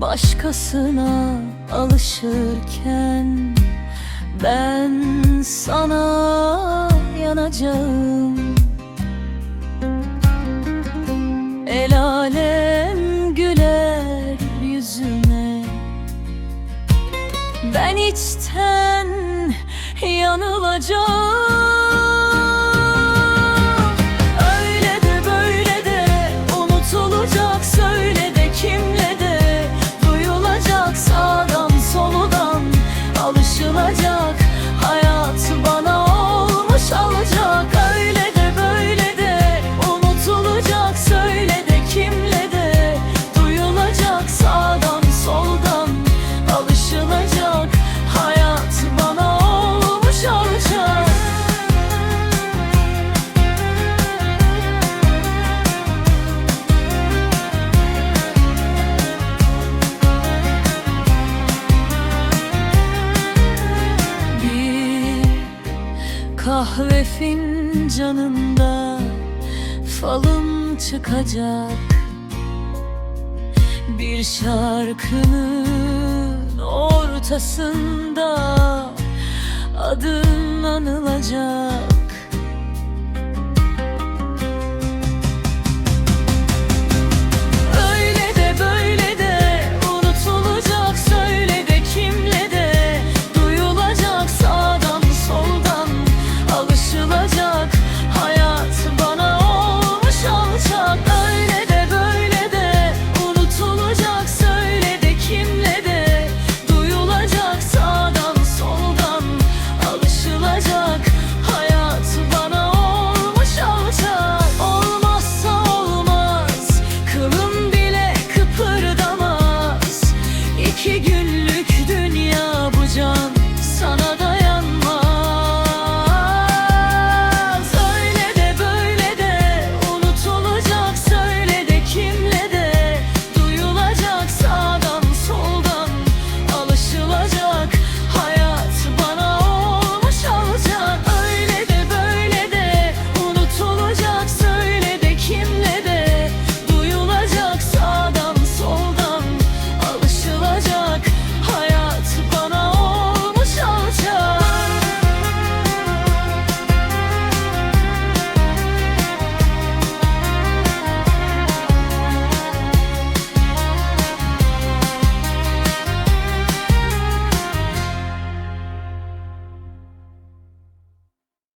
Başkasına alışırken Ben sana yanacağım. El alem güler yüzüme. Ben içten yanılacağım kahve fincanında falım çıkacak. Bir şarkının ortasında adın anılacak